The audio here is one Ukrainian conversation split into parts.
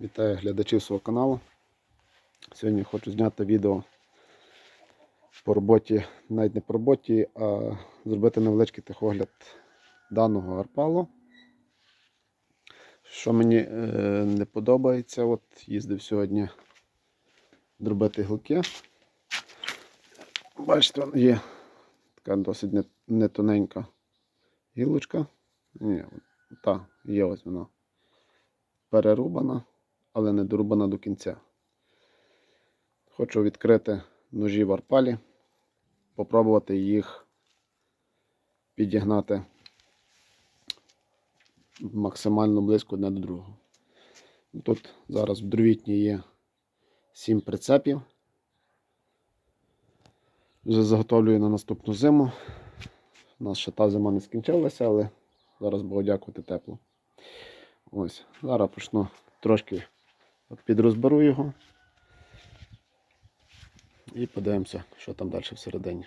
Вітаю глядачів свого каналу. Сьогодні хочу зняти відео по роботі, навіть не по роботі, а зробити невеличкий техогляд даного арпалу. Що мені е, не подобається, от їздив сьогодні дробити гілки. Бачите, вон є така досить не, не гілочка. Ні, та, є ось вона перерубана, але не дорубана до кінця. Хочу відкрити ножі в арпалі, попробувати їх підігнати максимально близько одне до другого. Тут зараз в дровітні є 7 прицепів. Вже заготовлюю на наступну зиму. У нас ще та зима не скінчилася, але зараз Богу дякувати тепло. Ось, зараз почну трошки підрозберу його. І подивимося, що там далі всередині.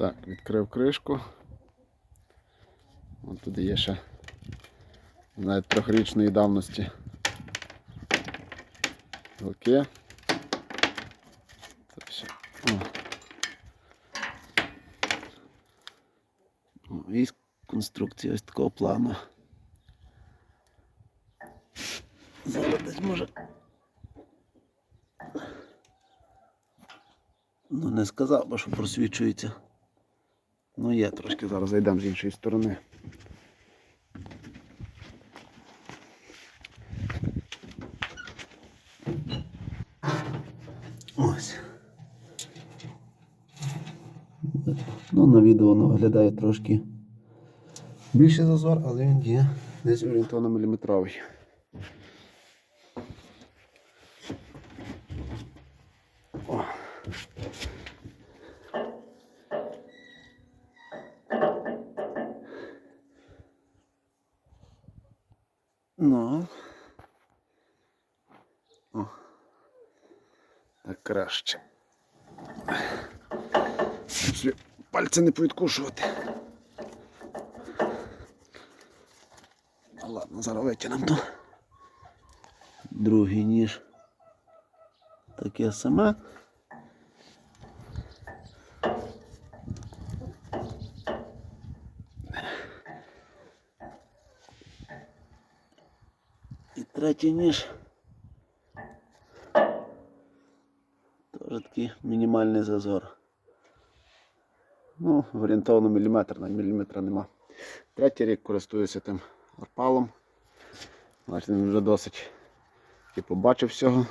Так, відкрив кришку. Ось туди є ще навіть трьохрічної давності. Гілки. Це все. І конструкція ось такого плану. Зараз десь може. Ну не сказав, бо що просвічується. Ну є трошки, зараз зайдемо з іншої сторони. Ось. Ну, на відео воно виглядає трошки більший зазор, але він є десь орієнтовно міліметровий. О. Ну. О. Так краще. Щоб пальці не повідкушувати. Ну, Ладно, зараз витягнемо то. Другий ніж. Таке саме. Третій ніж. Теж такий мінімальний зазор. Ну, орієнтовно міліметр, навіть міліметра нема. Третій рік користуюся тим арпалом. Значить, він вже досить і побачив всього.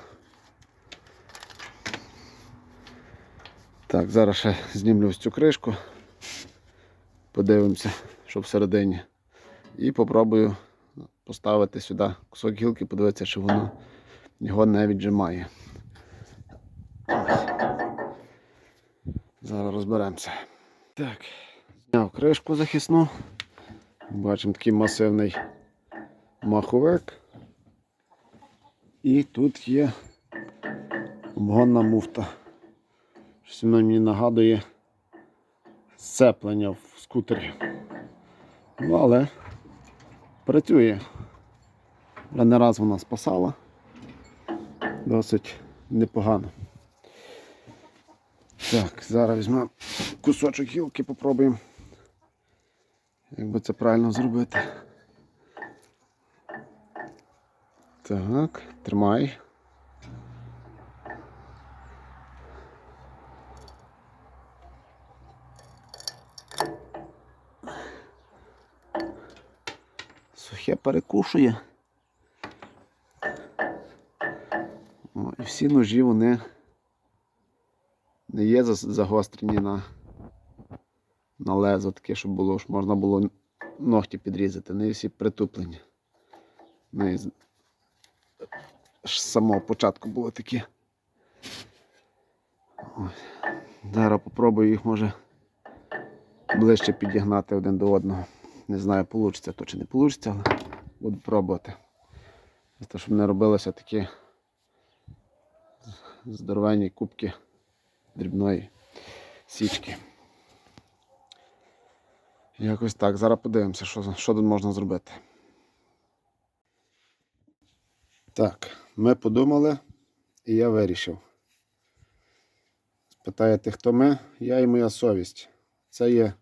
Так, зараз ще знімлю цю кришку. Подивимося, що всередині. І попробую поставити сюди кусок гілки, подивитися, чи воно його не віджимає. Зараз розберемося. Так, зняв кришку захисну. Бачимо такий масивний маховик. І тут є обгонна муфта. Щось воно мені нагадує сцеплення в скутері. Ну, але працює. Вже не раз вона спасала. Досить непогано. Так, зараз візьмемо кусочок гілки, попробуємо. Як би це правильно зробити. Так, тримай. Сухе перекушує. О, і всі ножі вони не є загострені на, на лезо таке, щоб було, щоб можна було ногті підрізати, вони всі притуплені. Вони з з самого початку були такі. Зараз попробую їх може ближче підігнати один до одного. Не знаю, вийде то чи не вийде, але буду пробувати. Просто щоб не робилося такі здоровенні кубки дрібної січки. Якось так. Зараз подивимося, що, що тут можна зробити. Так, ми подумали, і я вирішив. Спитаєте, хто ми? Я і моя совість. Це є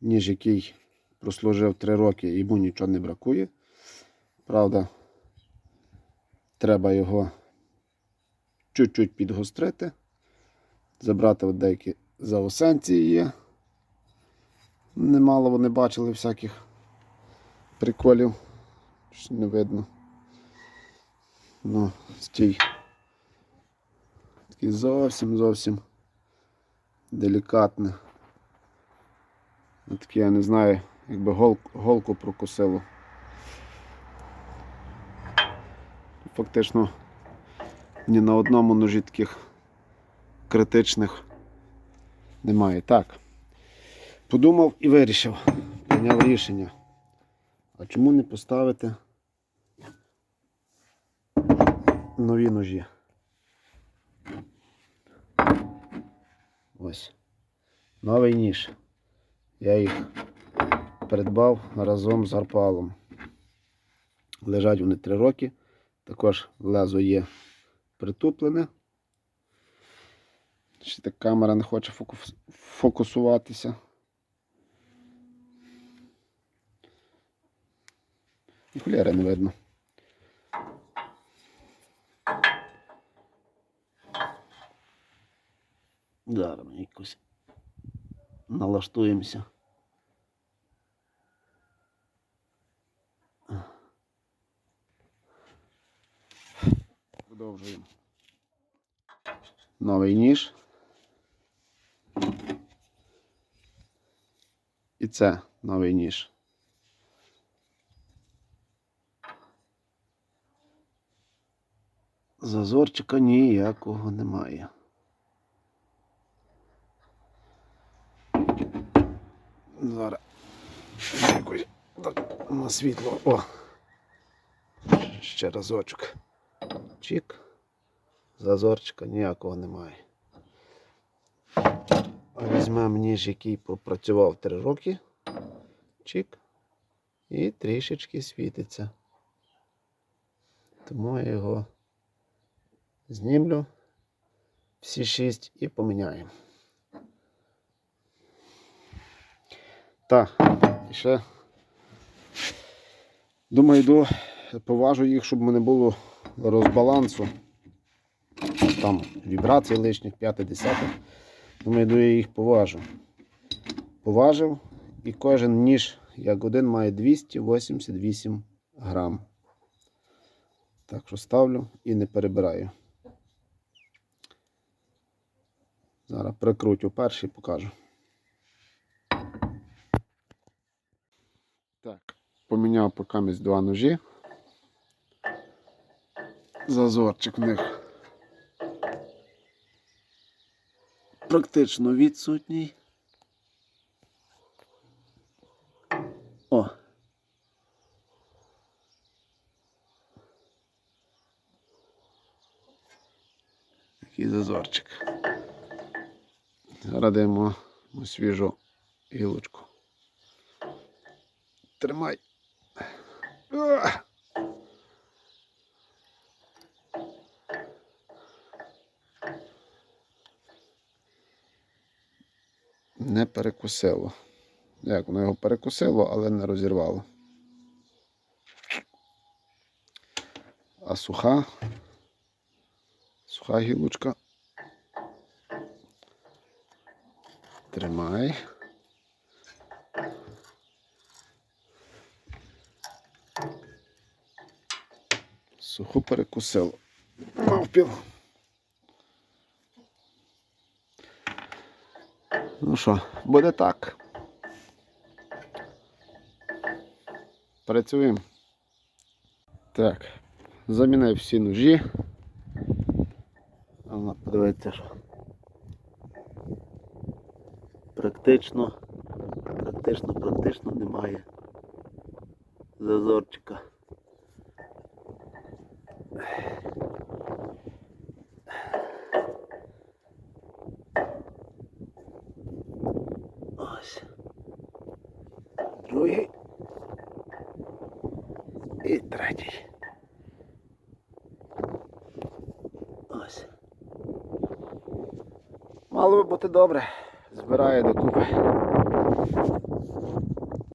ніж, який прослужив 3 роки, йому нічого не бракує. Правда, треба його чуть-чуть підгострити, забрати деякі заосенції є. Немало вони бачили всяких приколів. Щось не видно. Ну, стій. Такий зовсім зовсім делікатний. Таке, я не знаю, якби гол, голку прокусило. Фактично ні на одному ножі таких критичних немає. Так. Подумав і вирішив, прийняв рішення. А чому не поставити нові ножі? Ось. Новий ніж. Я їх придбав разом з арпалом. Лежать вони 3 роки. Також лезо є притуплене. Ще так камера не хоче фокусуватися. І не видно. Зараз ми якось налаштуємося. Продовжуємо. Новий ніж. І це новий ніж. Зазорчика ніякого немає. Зараз так на світло. О! Ще разочок. Чик. Зазорчика ніякого немає. Візьмемо ніж, який попрацював 3 роки. Чик. І трішечки світиться. Тому я його знімлю всі шість і поміняємо. Так, ще думаю, йду, поважу їх, щоб не було розбалансу. Там вібрацій лишніх, 5-10. Думаю, йду я їх поважу. Поважив і кожен ніж, як один, має 288 грам. Так що ставлю і не перебираю. Зараз прикрутю перший покажу. Так, поміняв покамість два ножі. Зазорчик в них практично відсутній. О. Такий зазорчик. Зараз даємо свіжу гілочку. Тримай. Не перекусило. Як воно його перекусило, але не розірвало. А суха. Суха гілочка. Тримай. Суху перекусило. Мавпіл. Ну що, буде так. Працюємо. Так, замінив всі ножі. А ну, подивіться, що. Практично, практично, практично немає зазорчика. Ось. Другий. І третій. Ось. Мало би бути добре. Збирає докупи.